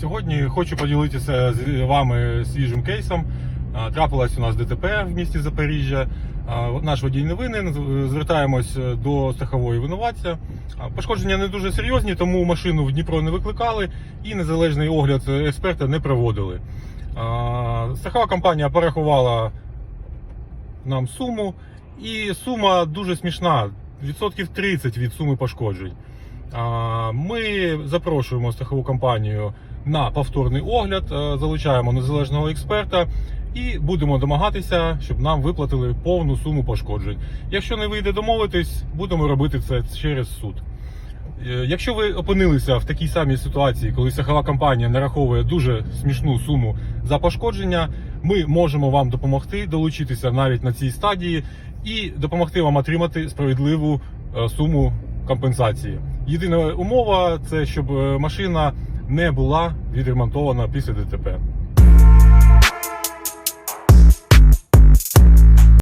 Сьогодні хочу поділитися з вами свіжим кейсом. А, Трапилось у нас ДТП в місті Запоріжжя. Наш водій не винен. Звертаємось до страхової винуватця. Пошкодження не дуже серйозні, тому машину в Дніпро не викликали і незалежний огляд експерта не проводили. Страхова компанія порахувала нам суму, і сума дуже смішна. Відсотків 30 від суми пошкоджень. Ми запрошуємо страхову компанію на повторний огляд, е, залучаємо незалежного експерта і будемо домагатися, щоб нам виплатили повну суму пошкоджень. Якщо не вийде домовитись, будемо робити це через суд. Е, Якщо ви опинилися в такій самій ситуації, коли страхова компанія нараховує дуже смішну суму за пошкодження, ми можемо вам допомогти долучитися навіть на цій стадії і допомогти вам отримати справедливу е, суму компенсації. Єдина умова це щоб машина не була відремонтована після ДТП.